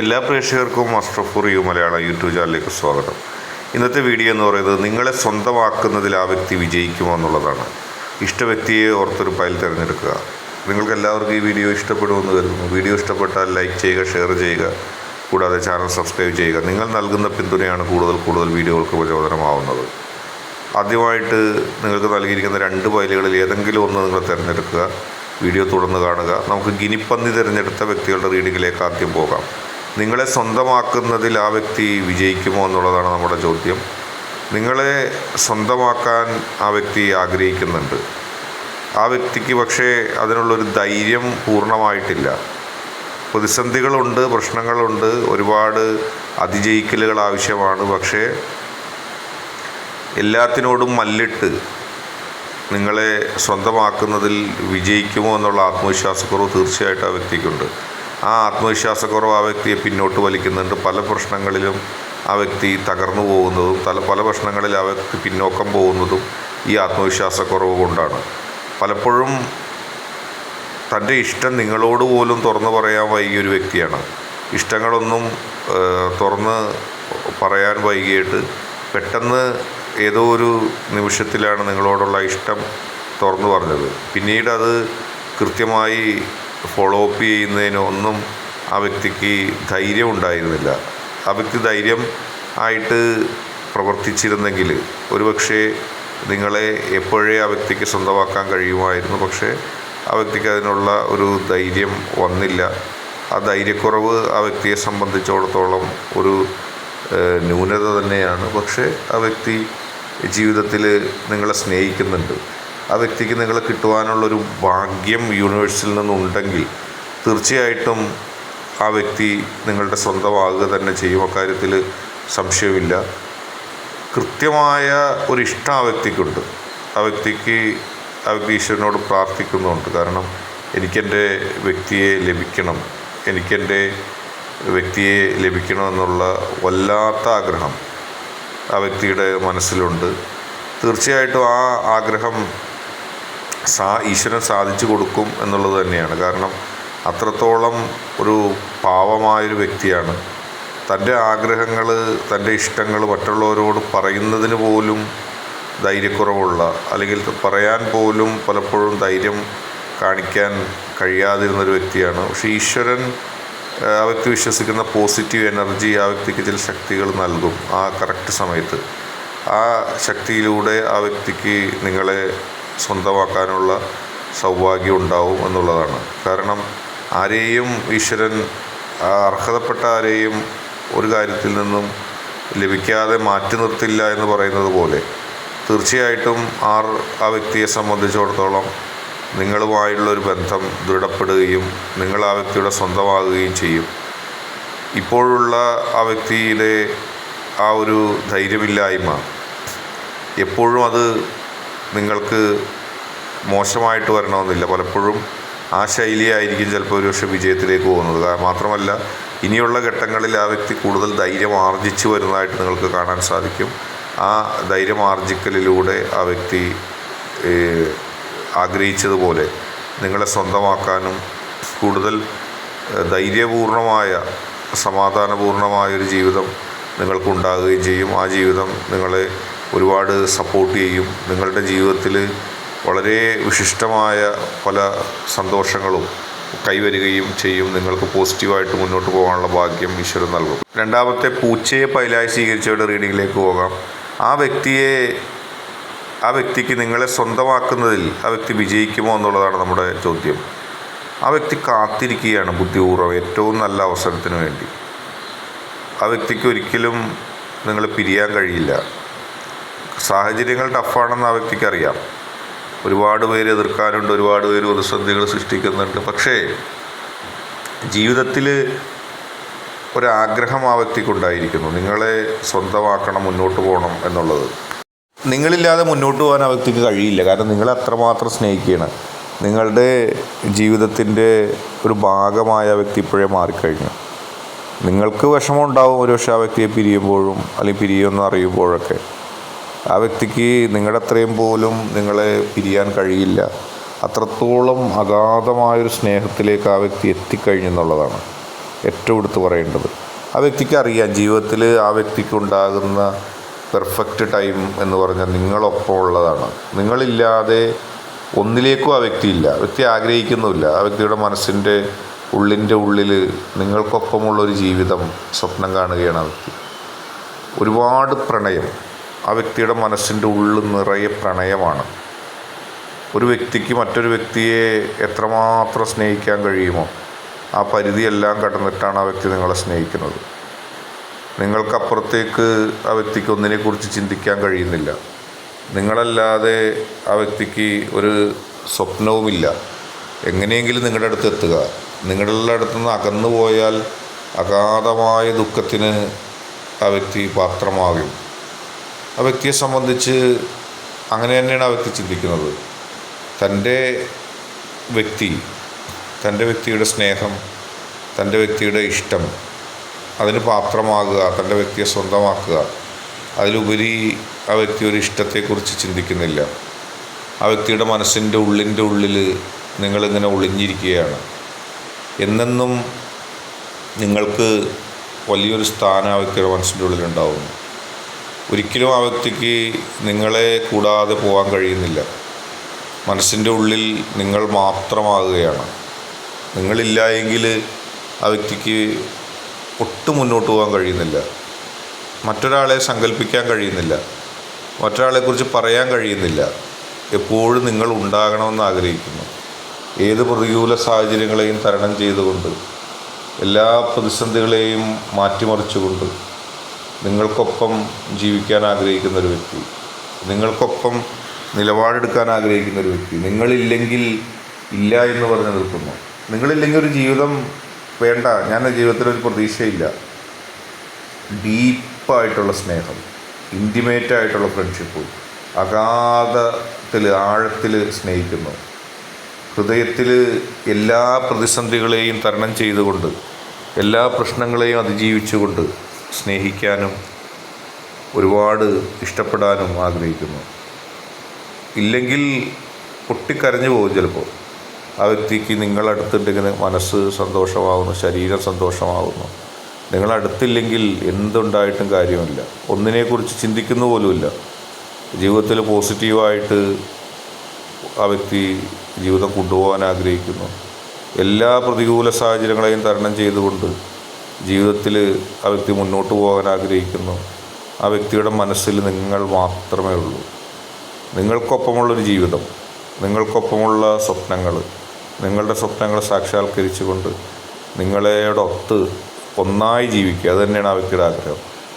എല്ലാ പ്രേക്ഷകർക്കും master for you Malayala YouTube ചാനലിലേക്ക് സ്വാഗതം. ഇന്നത്തെ വീഡിയോ എന്ന് പറയുന്നത് നിങ്ങളെ സ്വന്തമാക്കുന്നതിൽ ആ വ്യക്തി വിജയിക്കുമോ എന്നുള്ളതാണ്. ഇഷ്ട വ്യക്തിയെ ഓർത്തൊരു ഫയൽ തിരഞ്ഞെടുക്കുക. നിങ്ങൾക്ക് എല്ലാവർക്കും ഈ വീഡിയോ ഇഷ്ടപ്പെടുമെന്ന് കരുതുന്നു. വീഡിയോ ഇഷ്ടപ്പെട്ടാൽ ലൈക്ക് ചെയ്യുക ഷെയർ ചെയ്യുക കൂടാതെ ചാനൽ സബ്സ്ക്രൈബ് ചെയ്യുക. നിങ്ങൾ നൽകുന്ന പിന്തുണയാണ് കൂടുതൽ കൂടുതൽ വീഡിയോകൾക്ക് പ്രചോദനമാവുന്നത്. ആദ്യമായിട്ട് നിങ്ങൾക്ക് നൽകിയിരിക്കുന്ന രണ്ട് ഫയലുകളിൽ ഏതെങ്കിലും ഒന്ന് നിങ്ങൾ തിരഞ്ഞെടുക്കുക. വീഡിയോ തുടർന്ന് കാണുക. നമുക്ക് ഗിനിപ്പന്നി തിരഞ്ഞെടുത്ത വ്യക്തികളുടെ റീഡിങ്ങിലേക്ക് ആദ്യം പോകാം. നിങ്ങളെ സ്വന്തമാക്കുന്നതിൽ ആ വ്യക്തി വിജയിക്കുമോ എന്നുള്ളതാണ് നമ്മുടെ ചോദ്യം. നിങ്ങളെ സ്വന്തമാക്കാൻ ആ വ്യക്തി ആഗ്രഹിക്കുന്നുണ്ട്. ആ വ്യക്തിക്ക് പക്ഷേ അതിനുള്ളൊരു ധൈര്യം പൂർണമായിട്ടില്ല. പ്രതിസന്ധികളുണ്ട് പ്രശ്നങ്ങളുണ്ട് ഒരുപാട് അതിജയിക്കലുകൾ ആവശ്യമാണ്. പക്ഷേ എല്ലാത്തിനോടും മല്ലിട്ട് നിങ്ങളെ സ്വന്തമാക്കുന്നതിൽ വിജയിക്കുമോ എന്നുള്ള ആത്മവിശ്വാസക്കുറവ് തീർച്ചയായിട്ടും ആ വ്യക്തിക്കുണ്ട്. ആ ആത്മവിശ്വാസക്കുറവ് ആ വ്യക്തിയെ പിന്നോട്ട് വലിക്കുന്നുണ്ട്. പല പ്രശ്നങ്ങളിലും ആ വ്യക്തി തകർന്നു പോകുന്നതും പല പല പ്രശ്നങ്ങളിൽ ആ വ്യക്തി പിന്നോക്കം പോകുന്നതും ഈ ആത്മവിശ്വാസക്കുറവ് കൊണ്ടാണ്. പലപ്പോഴും തന്റെ ഇഷ്ടം നിങ്ങളോട് പോലും തുറന്നു പറയാൻ വൈകിയ ഒരു വ്യക്തിയാണ്. ഇഷ്ടങ്ങളൊന്നും തുറന്ന് പറയാൻ വൈകിയിട്ട് പെട്ടെന്ന് ഏതോ ഒരു നിമിഷത്തിലാണ് നിങ്ങളോടുള്ള ഇഷ്ടം തുറന്നു പറഞ്ഞത്. പിന്നീട് അത് കൃത്യമായി ഫോളോ അപ്പ് ചെയ്യുന്നതിനൊന്നും ആ വ്യക്തിക്ക് ധൈര്യം ഉണ്ടായിരുന്നില്ല. ആ വ്യക്തി ധൈര്യം ആയിട്ട് പ്രവർത്തിച്ചിരുന്നെങ്കിൽ ഒരുപക്ഷെ നിങ്ങളെ എപ്പോഴേ ആ വ്യക്തിക്ക് സ്വന്തമാക്കാൻ കഴിയുമായിരുന്നു. പക്ഷേ ആ വ്യക്തിക്ക് അതിനുള്ള ഒരു ധൈര്യം വന്നില്ല. ആ ധൈര്യക്കുറവ് ആ വ്യക്തിയെ സംബന്ധിച്ചിടത്തോളം ഒരു ന്യൂനത തന്നെയാണ്. പക്ഷേ ആ വ്യക്തി ജീവിതത്തിൽ നിങ്ങളെ സ്നേഹിക്കുന്നുണ്ട്. ആ വ്യക്തിക്ക് നിങ്ങളെ കിട്ടുവാനുള്ളൊരു ഭാഗ്യം യൂണിവേഴ്സിൽ നിന്നുണ്ടെങ്കിൽ തീർച്ചയായിട്ടും ആ വ്യക്തി നിങ്ങളുടെ സ്വന്തമാകുക തന്നെ ചെയ്യും. അക്കാര്യത്തിൽ സംശയമില്ല. കൃത്യമായ ഒരു ഇഷ്ടം ആ വ്യക്തിക്കുണ്ട്. ആ വ്യക്തിക്ക് ആ വ്യക്തി ഈശ്വരനോട് പ്രാർത്ഥിക്കുന്നുണ്ട്. കാരണം എനിക്കെന്റെ വ്യക്തിയെ ലഭിക്കണം. എനിക്കെന്റെ വ്യക്തിയെ ലഭിക്കണമെന്നുള്ള വല്ലാത്ത ആഗ്രഹം ആ വ്യക്തിയുടെ മനസ്സിലുണ്ട്. തീർച്ചയായിട്ടും ആ ആഗ്രഹം സാ ഈശ്വരൻ സാധിച്ചു കൊടുക്കും എന്നുള്ളത് തന്നെയാണ്. കാരണം അത്രത്തോളം ഒരു പാവമായൊരു വ്യക്തിയാണ്. തന്റെ ആഗ്രഹങ്ങൾ തന്റെ ഇഷ്ടങ്ങൾ മറ്റുള്ളവരോട് പറയുന്നതിന് പോലും ധൈര്യക്കുറവുള്ള അല്ലെങ്കിൽ പറയാൻ പോലും പലപ്പോഴും ധൈര്യം കാണിക്കാൻ കഴിയാതിരുന്നൊരു വ്യക്തിയാണ്. പക്ഷേ ഈശ്വരൻ ആ, വ്യക്തി വിശ്വസിക്കുന്ന പോസിറ്റീവ് എനർജി ആ വ്യക്തിക്ക് ചില ശക്തികൾ നൽകും ആ കറക്റ്റ് സമയത്ത്. ആ ശക്തിയിലൂടെ ആ വ്യക്തിക്ക് നിങ്ങളെ സ്വന്തമാക്കാനുള്ള സൗഭാഗ്യം ഉണ്ടാവും എന്നുള്ളതാണ്. കാരണം ആരെയും ഈശ്വരൻ അർഹതപ്പെട്ട ആരെയും ഒരു കാര്യത്തിൽ നിന്നും ലഭിക്കാതെ മാറ്റി നിർത്തില്ല എന്ന് പറയുന്നത് പോലെ തീർച്ചയായിട്ടും ആർ ആ വ്യക്തിയെ സംബന്ധിച്ചിടത്തോളം നിങ്ങളുമായുള്ളൊരു ബന്ധം ദൃഢപ്പെടുകയും നിങ്ങൾ ആ വ്യക്തിയുടെ സ്വന്തമാകുകയും ചെയ്യും. ഇപ്പോഴുള്ള ആ വ്യക്തിയിലെ ആ ഒരു ധൈര്യമില്ലായ്മ എപ്പോഴും അത് നിങ്ങൾക്ക് മോശമായിട്ട് വരണമെന്നില്ല. പലപ്പോഴും ആ ശൈലിയായിരിക്കും ചിലപ്പോൾ ഒരുപക്ഷെ വിജയത്തിലേക്ക് പോകുന്നത്. മാത്രമല്ല ഇനിയുള്ള ഘട്ടങ്ങളിൽ ആ വ്യക്തി കൂടുതൽ ധൈര്യം ആർജിച്ചു വരുന്നതായിട്ട് നിങ്ങൾക്ക് കാണാൻ സാധിക്കും. ആ ധൈര്യം ആർജിക്കലിലൂടെ ആ വ്യക്തി ആഗ്രഹിച്ചതുപോലെ നിങ്ങളെ സ്വന്തമാക്കാനും കൂടുതൽ ധൈര്യപൂർണമായ സമാധാനപൂർണമായൊരു ജീവിതം നിങ്ങൾക്കുണ്ടാകുകയും ചെയ്യും. ആ ജീവിതം നിങ്ങളെ ഒരുപാട് സപ്പോർട്ട് ചെയ്യും. നിങ്ങളുടെ ജീവിതത്തിൽ വളരെ വിശിഷ്ടമായ പല സന്തോഷങ്ങളും കൈവരികയും ചെയ്യും. നിങ്ങൾക്ക് പോസിറ്റീവായിട്ട് മുന്നോട്ട് പോകാനുള്ള ഭാഗ്യം ഈശ്വരൻ നൽകും. രണ്ടാമത്തെ പൂച്ചയെ പൈലായി സ്വീകരിച്ചവരുടെ റീഡിങ്ങിലേക്ക് പോകാം. ആ വ്യക്തിയെ ആ വ്യക്തിക്ക് നിങ്ങളെ സ്വന്തമാക്കുന്നതിൽ ആ വ്യക്തി വിജയിക്കുമോ എന്നുള്ളതാണ് നമ്മുടെ ചോദ്യം. ആ വ്യക്തി കാത്തിരിക്കുകയാണ് ബുദ്ധിപൂർവം ഏറ്റവും നല്ല അവസരത്തിന് വേണ്ടി. ആ വ്യക്തിക്ക് ഒരിക്കലും നിങ്ങൾ പിരിയാൻ കഴിയില്ല. സാഹചര്യങ്ങൾ ടഫാണെന്ന് ആ വ്യക്തിക്ക് അറിയാം. ഒരുപാട് പേര് എതിർക്കാനുണ്ട് ഒരുപാട് പേര് പ്രതിസന്ധികൾ സൃഷ്ടിക്കുന്നുണ്ട്. പക്ഷേ ജീവിതത്തിൽ ഒരാഗ്രഹം ആ വ്യക്തിക്കുണ്ടായിരിക്കുന്നു നിങ്ങളെ സ്വന്തമാക്കണം മുന്നോട്ട് പോകണം എന്നുള്ളത്. നിങ്ങളില്ലാതെ മുന്നോട്ട് പോകാൻ ആ വ്യക്തിക്ക് കഴിയില്ല. കാരണം നിങ്ങളെ അത്രമാത്രം സ്നേഹിക്കുകയാണ്. നിങ്ങളുടെ ജീവിതത്തിന്റെ ഒരു ഭാഗമായ വ്യക്തി ഇപ്പോഴേ മാറിക്കഴിഞ്ഞു. നിങ്ങൾക്ക് വിഷമം ഉണ്ടാവും ഒരു പക്ഷേ ആ വ്യക്തിയെ പിരിയുമ്പോഴും അല്ലെങ്കിൽ പിരിയുമെന്ന് അറിയുമ്പോഴൊക്കെ. ആ വ്യക്തിക്ക് നിങ്ങളുടെ അത്രയും പോലും നിങ്ങളെ പിരിയാൻ കഴിയില്ല. അത്രത്തോളം അഗാധമായൊരു സ്നേഹത്തിലേക്ക് ആ വ്യക്തി എത്തിക്കഴിഞ്ഞെന്നുള്ളതാണ് ഏറ്റവും എടുത്ത് പറയേണ്ടത്. ആ വ്യക്തിക്ക് അറിയാം ജീവിതത്തിൽ ആ വ്യക്തിക്ക് ഉണ്ടാകുന്ന പെർഫെക്റ്റ് ടൈം എന്ന് പറഞ്ഞാൽ നിങ്ങളൊപ്പം ഉള്ളതാണ്. നിങ്ങളില്ലാതെ ഒന്നിലേക്കും ആ വ്യക്തിയില്ല വ്യക്തി ആഗ്രഹിക്കുന്നുമില്ല. ആ വ്യക്തിയുടെ മനസ്സിന്റെ ഉള്ളിന്റെ ഉള്ളിൽ നിങ്ങൾക്കൊപ്പമുള്ളൊരു ജീവിതം സ്വപ്നം കാണുകയാണ് ആ വ്യക്തി. ഒരുപാട് പ്രണയം ആ വ്യക്തിയുടെ മനസ്സിന്റെ ഉള്ളിൽ നിറയെ പ്രണയമാണ്. ഒരു വ്യക്തിക്ക് മറ്റൊരു വ്യക്തിയെ എത്രമാത്രം സ്നേഹിക്കാൻ കഴിയുമോ ആ പരിധിയെല്ലാം കടന്നിട്ടാണ് ആ വ്യക്തി നിങ്ങളെ സ്നേഹിക്കുന്നത്. നിങ്ങൾക്കപ്പുറത്തേക്ക് ആ വ്യക്തിക്ക് ഒന്നിനെക്കുറിച്ച് ചിന്തിക്കാൻ കഴിയുന്നില്ല. നിങ്ങളല്ലാതെ ആ വ്യക്തിക്ക് ഒരു സ്വപ്നവുമില്ല. എങ്ങനെയെങ്കിലും നിങ്ങളുടെ അടുത്ത് എത്തുക. നിങ്ങളുടെ അടുത്ത് നിന്ന് അകന്നു പോയാൽ അഗാധമായ ദുഃഖത്തിന് ആ വ്യക്തി പാത്രമാകും. ആ വ്യക്തിയെ സംബന്ധിച്ച് അങ്ങനെ തന്നെയാണ് ആ വ്യക്തി ചിന്തിക്കുന്നത്. തന്റെ വ്യക്തി തന്റെ വ്യക്തിയുടെ സ്നേഹം തന്റെ വ്യക്തിയുടെ ഇഷ്ടം അതിന് പാത്രമാകുക തന്റെ വ്യക്തിയെ സ്വന്തമാക്കുക അതിലുപരി ആ വ്യക്തി ഒരു ഇഷ്ടത്തെക്കുറിച്ച് ചിന്തിക്കുന്നില്ല. ആ വ്യക്തിയുടെ മനസ്സിന്റെ ഉള്ളിന്റെ ഉള്ളിൽ നിങ്ങളിങ്ങനെ ഒളിഞ്ഞിരിക്കുകയാണ്. എന്നെന്നും നിങ്ങൾക്ക് വലിയൊരു സ്ഥാനം ആ വ്യക്തിയുടെ മനസ്സിന്റെ ഉള്ളിലുണ്ടാവുന്നു. ഒരിക്കലും ആ വ്യക്തിക്ക് നിങ്ങളെ കൂടാതെ പോകാൻ കഴിയുന്നില്ല. മനസ്സിന്റെ ഉള്ളിൽ നിങ്ങൾ മാത്രമാകുകയാണ്. നിങ്ങളില്ല എങ്കിൽ ആ വ്യക്തിക്ക് ഒട്ടും മുന്നോട്ട് പോകാൻ കഴിയുന്നില്ല. മറ്റൊരാളെ സങ്കല്പിക്കാൻ കഴിയുന്നില്ല. മറ്റൊരാളെക്കുറിച്ച് പറയാൻ കഴിയുന്നില്ല. എപ്പോഴും നിങ്ങൾ ഉണ്ടാകണമെന്ന് ആഗ്രഹിക്കുന്നു. ഏത് പ്രതികൂല സാഹചര്യങ്ങളെയും തരണം ചെയ്തുകൊണ്ട് എല്ലാ പ്രതിസന്ധികളെയും മാറ്റിമറിച്ചുകൊണ്ട് നിങ്ങൾക്കൊപ്പം ജീവിക്കാൻ ആഗ്രഹിക്കുന്ന ഒരു വ്യക്തി. നിങ്ങൾക്കൊപ്പം നിലപാടെടുക്കാൻ ആഗ്രഹിക്കുന്ന ഒരു വ്യക്തി. നിങ്ങളില്ലെങ്കിൽ ഇല്ല എന്ന് പറഞ്ഞ് നിൽക്കുന്നു. നിങ്ങളില്ലെങ്കിൽ ഒരു ജീവിതം വേണ്ട. ഞാൻ ജീവിതത്തിൽ ഒരു പ്രതീക്ഷയില്ല. ഡീപ്പായിട്ടുള്ള സ്നേഹം ഇന്റിമേറ്റ് ആയിട്ടുള്ള ഫ്രണ്ട്ഷിപ്പ് അഗാധത്തിൽ ആഴത്തിൽ സ്നേഹിക്കുന്നു. ഹൃദയത്തിൽ എല്ലാ പ്രതിസന്ധികളെയും തരണം ചെയ്തുകൊണ്ട് എല്ലാ പ്രശ്നങ്ങളെയും അതിജീവിച്ചുകൊണ്ട് സ്നേഹിക്കാനും ഒരുപാട് ഇഷ്ടപ്പെടാനും ആഗ്രഹിക്കുന്നു. ഇല്ലെങ്കിൽ പൊട്ടിക്കരഞ്ഞു പോകും ചിലപ്പോൾ. ആ വ്യക്തിക്ക് നിങ്ങളടുത്തുണ്ടെങ്കിൽ മനസ്സ് സന്തോഷമാവുന്നു ശരീരം സന്തോഷമാവുന്നു. നിങ്ങളടുത്തില്ലെങ്കിൽ എന്തുണ്ടായിട്ടും കാര്യമില്ല. ഒന്നിനെക്കുറിച്ച് ചിന്തിക്കുന്ന പോലുമില്ല. ജീവിതത്തിൽ പോസിറ്റീവായിട്ട് ആ വ്യക്തി ജീവിതം കൊണ്ടുപോകാൻ ആഗ്രഹിക്കുന്നു. എല്ലാ പ്രതികൂല സാഹചര്യങ്ങളെയും തരണം ചെയ്തുകൊണ്ട് ജീവിതത്തിൽ ആ വ്യക്തി മുന്നോട്ട് പോകാൻ ആഗ്രഹിക്കുന്നു. ആ വ്യക്തിയുടെ മനസ്സിൽ നിങ്ങൾ മാത്രമേ ഉള്ളൂ. നിങ്ങൾക്കൊപ്പമുള്ളൊരു ജീവിതം നിങ്ങൾക്കൊപ്പമുള്ള സ്വപ്നങ്ങൾ നിങ്ങളുടെ സ്വപ്നങ്ങൾ സാക്ഷാത്കരിച്ചുകൊണ്ട് നിങ്ങളോടൊത്ത് ഒന്നായി ജീവിക്കുക. അത് തന്നെയാണ് ആ വ്യക്തിയുടെ ആഗ്രഹം.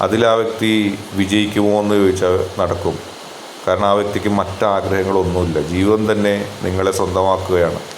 അതിൽ ആ വ്യക്തി വിജയിക്കുമോ എന്ന് ചോദിച്ചാൽ നടക്കും. കാരണം ആ വ്യക്തിക്ക് മറ്റാഗ്രഹങ്ങളൊന്നുമില്ല. ജീവൻ തന്നെ നിങ്ങളെ സ്വന്തമാക്കുകയാണ്.